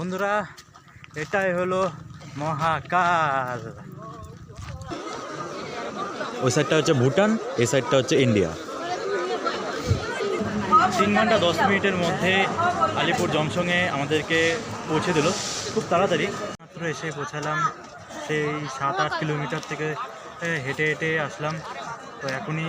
বন্ধুরা এটাই হলো মহাকাল। ওই সাইডটা হচ্ছে ভুটান এই সাইডটা হচ্ছে ইন্ডিয়া। তিন ঘণ্টা দশ মিনিটের মধ্যে আলিপুর জংশনে আমাদেরকে পৌঁছে দিল। খুব তাড়াতাড়ি। মাত্র এসে পৌঁছালাম সেই সাত আট কিলোমিটার থেকে হেঁটে হেঁটে আসলাম। তো এখনই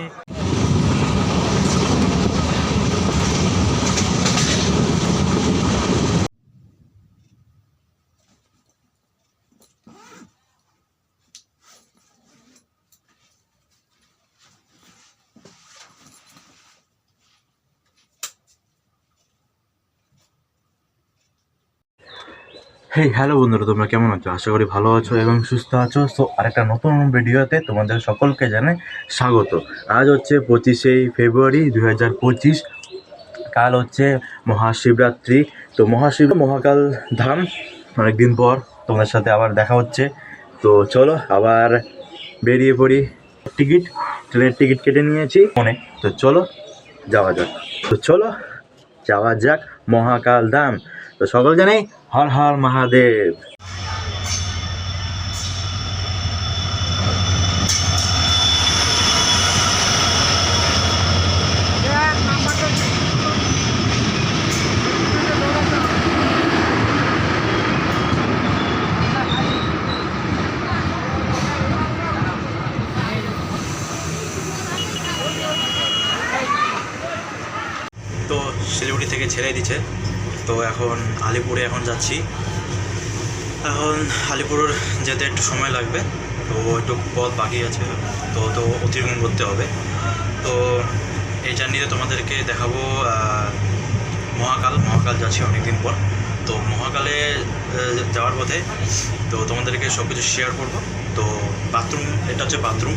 হেই হ্যালো বন্ধুরা, তোমরা কেমন আছো? আশা করি ভালো আছো এবং সুস্থ আছো। তো আরেকটা নতুন ভিডিওতে তোমাদের সকলকে জানাই স্বাগত। আজ হচ্ছে পঁচিশে ফেব্রুয়ারি দুই হাজার পঁচিশ। কাল হচ্ছে মহাশিবরাত্রি। তো মহাশিব, মহাকাল ধাম, অনেকদিন পর তোমাদের সাথে আবার দেখা হচ্ছে। তো চলো আবার বেরিয়ে পড়ি। টিকিট, ট্রেনের টিকিট কেটে নিয়েছি। ফোনে তো চলো যাওয়া যাক। তো চলো, যাওয়া যাক মহাকাল ধাম। তো সকল জানাই হর হর মহাদেব। তো শিলিগুড়ি থেকে ছেড়ে দিছে তো এখন আলিপুরে এখন যাচ্ছি। এখন আলিপুর যেতে একটু সময় লাগবে, তো একটু পথ বাকি আছে, তো তো অতিক্রম করতে হবে। তো এই জার্নিতে তোমাদেরকে দেখাবো মহাকাল। মহাকাল যাচ্ছি অনেকদিন পর। তো মহাকালে যাওয়ার পথে, তো তোমাদেরকে সব কিছু শেয়ার করব। তো বাথরুম এটা হচ্ছে বাথরুম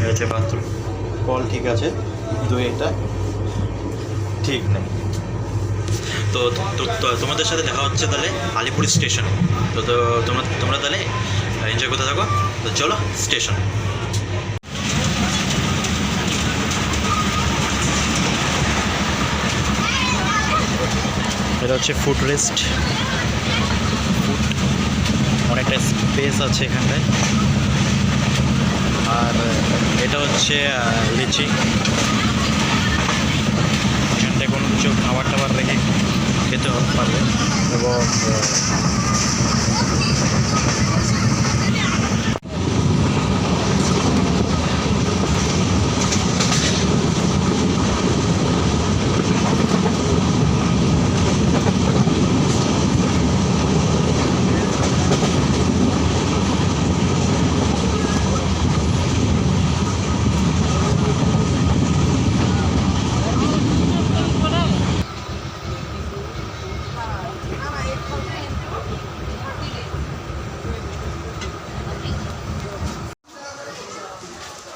এটা হচ্ছে বাথরুম কল ঠিক আছে? কিন্তু এটা ঠিক নেই। তো তোমাদের সাথে দেখা হচ্ছে তাহলে আলিপুর স্টেশন। তো তো তোমরা তোমরা তাহলে এনজয় করতে থাকো। তো চলো স্টেশন। এটা হচ্ছে ফুড রেস্ট অনেকটা স্পেস আছে এখানটায়। আর এটা হচ্ছে লিচি। খেতে পারবে। এবং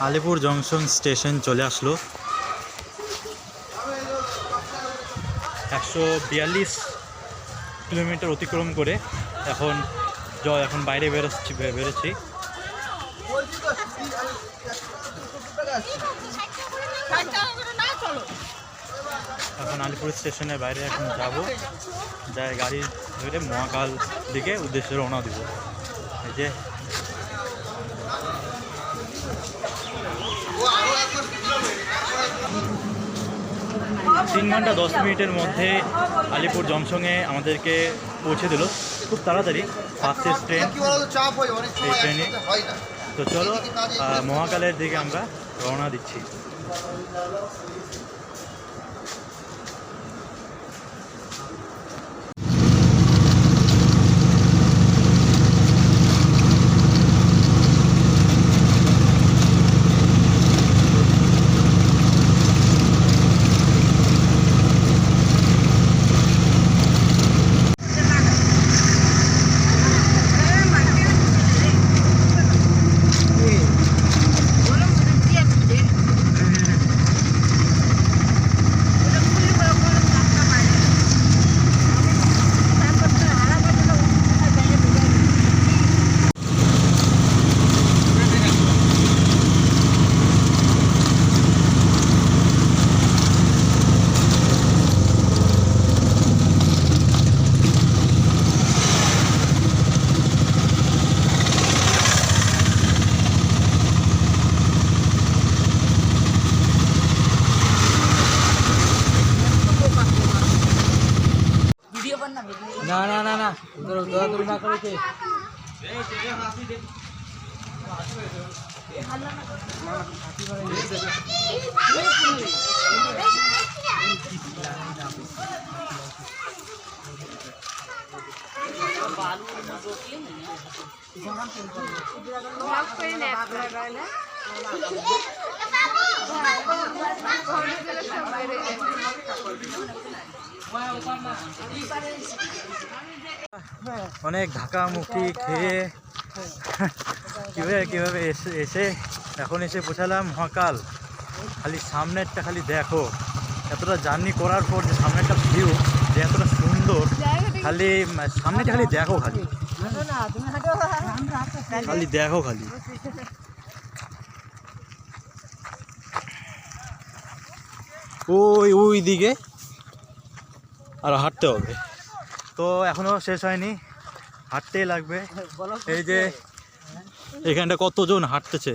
আলিপুর জংশন স্টেশন চলে আসলো। একশো বিয়াল্লিশ কিলোমিটার অতিক্রম করে এখন জ এখন বাইরে বেরোচ্ছি বেরোচ্ছি। এখন আলিপুর স্টেশনের বাইরে এখন যাব। যাই গাড়ি ধরে মহাকাল দিকে উদ্দেশ্যে রওনা দিব। এই যে তিন ঘণ্টা দশ মিনিটের মধ্যে আলিপুর জংশনে আমাদেরকে পৌঁছে দিল। খুব তাড়াতাড়ি ফার্স্টের ট্রেন এই ট্রেনে? তো চলো মহাকালের দিকে আমরা রওনা দিচ্ছি। অনেক ধাক্কা মুক্তি খেয়ে কীভাবে কীভাবে এসে এসে এখন এসে পৌঁছালাম মহাকাল। খালি সামনেরটা খালি দেখো। এতটা জার্নি করার পর যে সামনেরটা ভিউ যে এতটা সুন্দর, খালি সামনেটা খালি দেখো খালি। খালি দেখো খালি। ওই ওই দিকে আর হাঁটতে হবে। তো এখনও শেষ হয়নি, হাঁটতেই লাগবে। এই যে এখানটা কতজন হাঁটতেছে?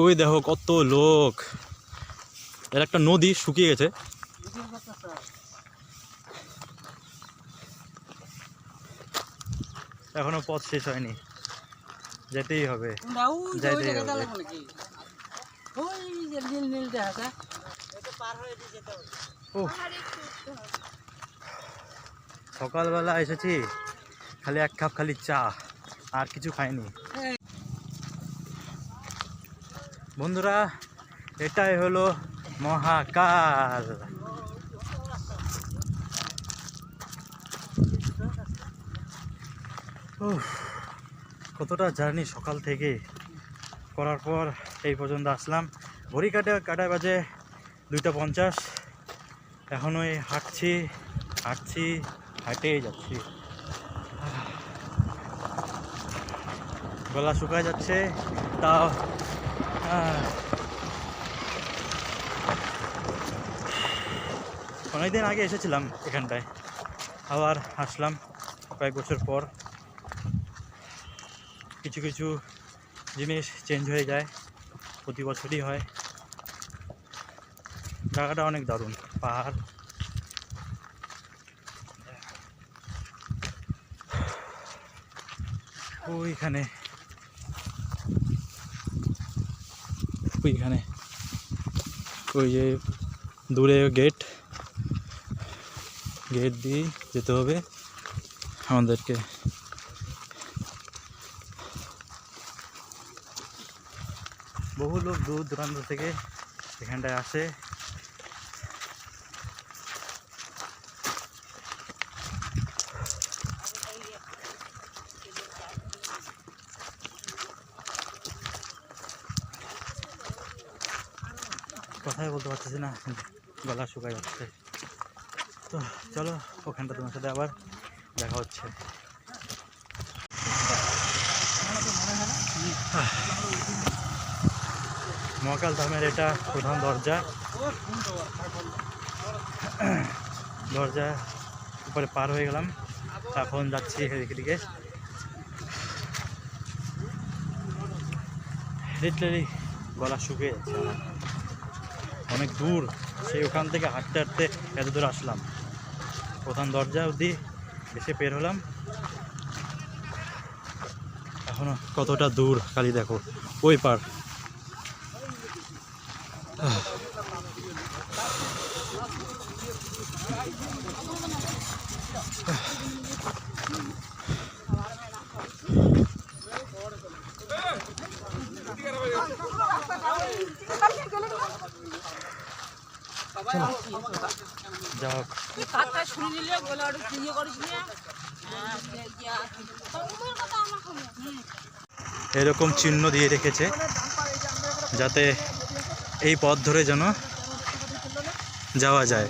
ওই দেখো কত লোক। এর একটা নদী শুকিয়ে গেছে। এখনও পথ শেষ হয়নি। যেতেই হবে। সকালবেলা এসেছি খালি এক কাপ খালি চা আর কিছু খাইনি। বন্ধুরা এটাই হলো মহাকাল। কতটা জার্নি সকাল থেকে করার পর এই পর্যন্ত আসলাম। ঘড়ি কাটে কাটায় বাজে দুইটা পঞ্চাশ। এখনও এই হাঁটছি হাঁটছি, হাঁটেই যাচ্ছি। গলা শুকায় যাচ্ছে, তাও অনেকদিন আগে এসেছিলাম এখানটায়, আবার আসলাম কয়েক বছর পর। কিছু কিছু জিনিস চেঞ্জ হয়ে যায়, প্রতি বছরই হয়। জায়গাটা অনেক দারুণ, পাহাড়। ওইখানে। ওইখানে। ওই যে দূরে গেট গেট দিয়ে যেতে হবে আমাদেরকে। বহু লোক দূর দূরান্ত থেকে এখানটায় আসে। কথাই বলতে পারতেছি না, গলা শুকায় যাচ্ছে। তো চলো, ওখানটা তোমার সাথে আবার দেখা হচ্ছে। মহাকাল ধামের এটা প্রধান দরজা। দরজা উপরে পার হয়ে গেলাম। এখন যাচ্ছি এদিকে দিকে। লিটারি গলা শুকিয়ে যাচ্ছে অনেক দূর, সেই ওখান থেকে হাঁটতে হাঁটতে এত দূর আসলাম। প্রধান দরজা অবধি এসে বের হলাম। এখনও কতটা দূর খালি দেখো, ওই পার। এরকম চিহ্ন দিয়ে রেখেছে যাতে এই পথ ধরে যেন যাওয়া যায়।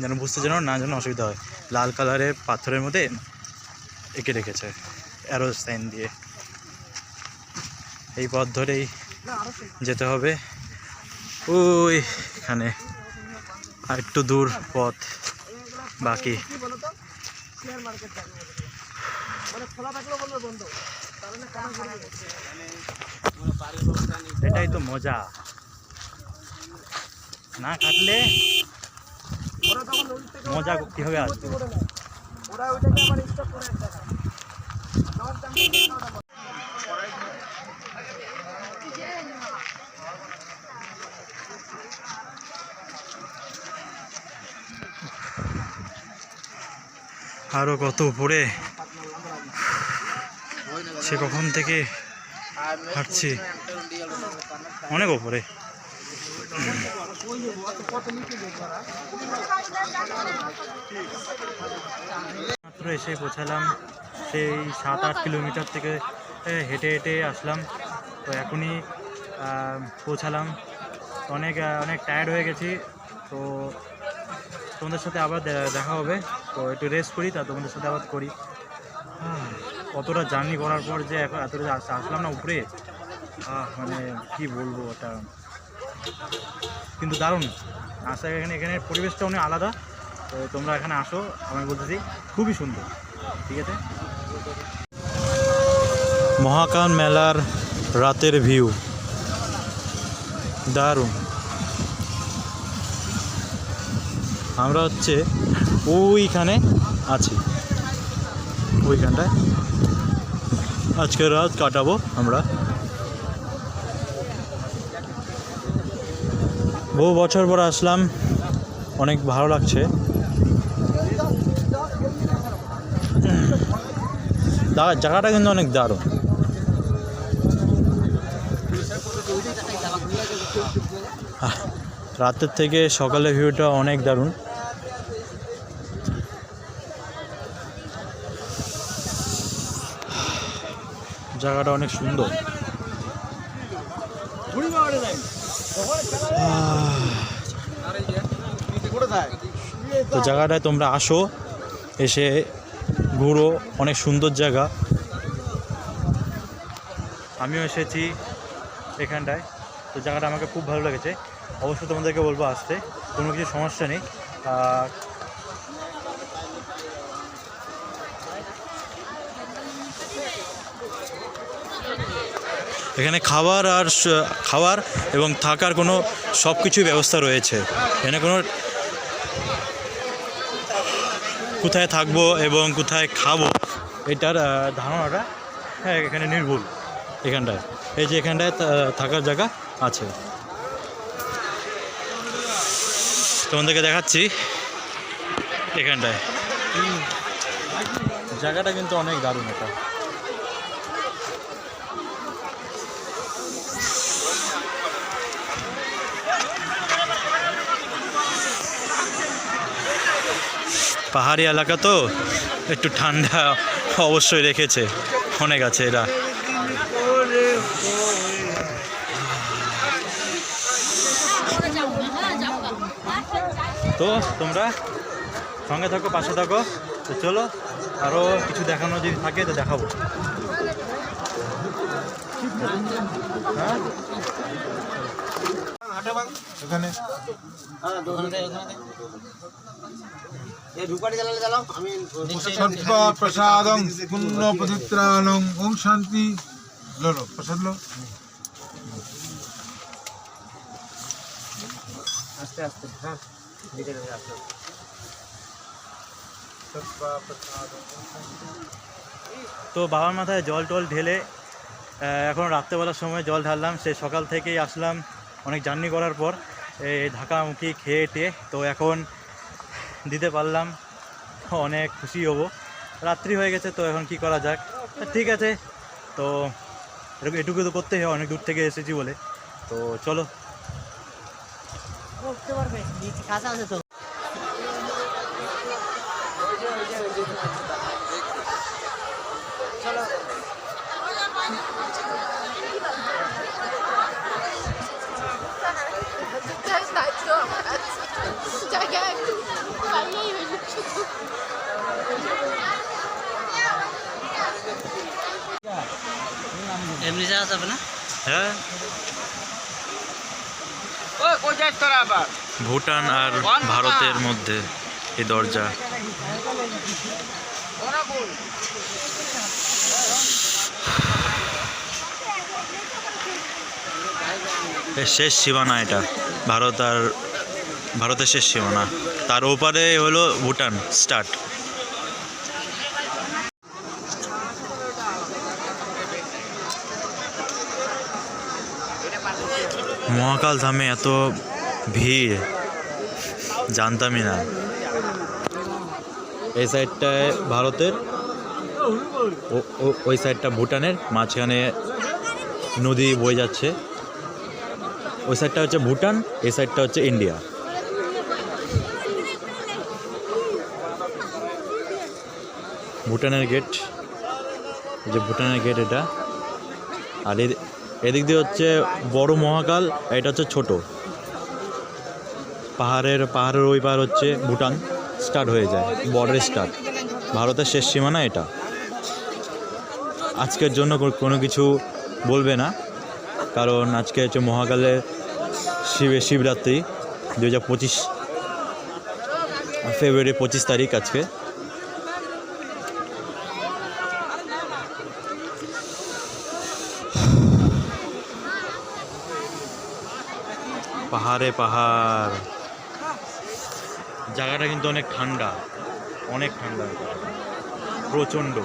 যেন বুঝতে যেন না যেন অসুবিধা হয়। লাল কালারের পাথরের মধ্যে এঁকে রেখেছে অ্যারো সাইন দিয়ে। এই পথ ধরেই যেতে হবে। ওই এখানে আর একটু দূর পথ বাকি। এটাই তো মজা। না কাটলে মজা কীভাবে আসবে আরও কত উপরে? সে কখন থেকে হাঁটছি। অনেক উপরে মাত্র এসে পৌঁছালাম, সেই সাত আট কিলোমিটার থেকে হেঁটে হেঁটে আসলাম। তো এখনই পৌঁছালাম। অনেক অনেক টায়ার্ড হয়ে গেছি। তো তোমাদের সাথে আবার দেখা হবে। তো একটু রেস্ট করি, তা তোমাদের সাথে আবার করি। কতটা জার্নি করার পর যে এতটা আস- আসলাম না উপরে? মানে কি বলব ওটা? কিন্তু দারুণ। আসা এখানে এখানে পরিবেশটা অনেক আলাদা। তো তোমরা এখানে আসো, আমি বলতেছি খুবই সুন্দর। ঠিক আছে? মহাকান মেলার রাতের ভিউ। দারুণ। আমরা হচ্ছে ওইখানে আছি। ওইখানটায়। আজকে রাত কাটাবো আমরা। বহু বছর পর আসলাম, অনেক ভালো লাগছে। জায়গাটা কিন্তু অনেক দারুণ। রাতের থেকে সকালের ভিউটা অনেক দারুণ। জায়গাটা অনেক সুন্দর। তো জায়গাটায় তোমরা আসো, এসে ঘুরো, অনেক সুন্দর জায়গা। আমিও এসেছি এখানটায়। তো জায়গাটা আমাকে খুব ভালো লেগেছে। অবশ্যই তোমাদেরকে বলব আসতে, কোনো কিছু সমস্যা নেই। এখানে খাবার আর খাবার এবং থাকার কোনো সব কিছুই ব্যবস্থা রয়েছে। এখানে কোনো কোথায় থাকব এবং কোথায় খাব, এটার ধারণাটা হ্যাঁ এখানে নির্ভুল এখানটায়। এই যে এখানটায় থাকার জায়গা আছে। তোমাদেরকে দেখাচ্ছি এখানটায়। জায়গাটা কিন্তু অনেক দারুণ এটা। পাহাড়ি এলাকা তো, একটু ঠান্ডা অবশ্যই রেখেছে, অনেক আছে এরা। তো তোমরা সঙ্গে থাকো, পাশে থাকো, তো চলো আরও কিছু দেখানো যদি থাকে তো দেখাবো। হ্যাঁ? এখানে? সর্বা প্রসাদং পুণ্য পবিত্রালং ওম শান্তি। লো লো প্রসাদ লো। তো বাবার মাথায় জল টল ঢেলে এখন রাত্রেবেলার সময় জল ঢাললাম সে সকাল থেকেই আসলাম। অনেক জার্নি করার পর ঢাকামুখী খেয়ে টেয়ে তো এখন দিতে পারলাম। অনেক খুশি হব। রাত্রি হয়ে গেছে তো এখন কি করা যাক? ঠিক আছে। তো এটুকু তো করতেই হয়, অনেক দূর থেকে এসেছি বলে। তো চলো। আছে তো। এমনি যাওয়া যাবে না? হ্যাঁ। ভুটান আর ভারতের মধ্যে এই দরজা। এর শেষ সীমানা এটা। ভারত আর ভারতের শেষ সীমানা। তার ওপারে হলো ভুটান স্টার্ট। মহাকাল ধামে এত ভিড়, জানতামই না। এই সাইডটায় ভারতের ওই সাইডটা ভুটানের, মাঝখানে নদী বয়ে যাচ্ছে। ওই সাইডটা হচ্ছে ভুটান, এই সাইডটা হচ্ছে ইন্ডিয়া। ভুটানের গেট যে ভুটানের গেট এটা। আর এদিক দিয়ে হচ্ছে বড় মহাকাল, এটা হচ্ছে ছোট। পাহাড়ের পাহাড়ের ওই পার হচ্ছে ভুটান, স্টার্ট হয়ে যায় বর্ডার স্টার্ট ভারতের শেষ সীমানা এটা। আজকের জন্য কোনো কিছু বলবে না, কারণ আজকে হচ্ছে মহাকালে শিবের শিবরাত্রি দু হাজার পঁচিশ ফেব্রুয়ারি পঁচিশ তারিখ আজকে। পাহাড়ে পাহাড়। জায়গাটা কিন্তু অনেক ঠান্ডা অনেক ঠান্ডা। প্রচণ্ড।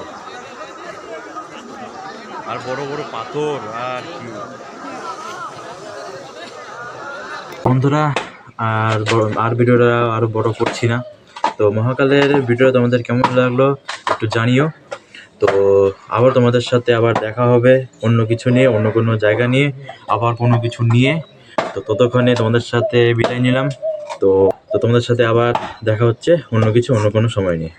আর বড় বড় পাথর, আর কি। বন্ধুরা, আর আর ভিডিওটা আরও বড় করছি না। তো মহাকালের ভিডিও তোমাদের কেমন লাগল একটু জানিও। তো আবার তোমাদের সাথে আবার দেখা হবে অন্য কিছু নিয়ে, অন্য কোনো জায়গা নিয়ে, আবার কোনো কিছু নিয়ে। তো ততক্ষণে তোমাদের সাথে বিদায় নিলাম। তো তো তোমাদের সাথে আবার দেখা হচ্ছে অন্য কিছু, অন্য কোনো সময় নিয়ে।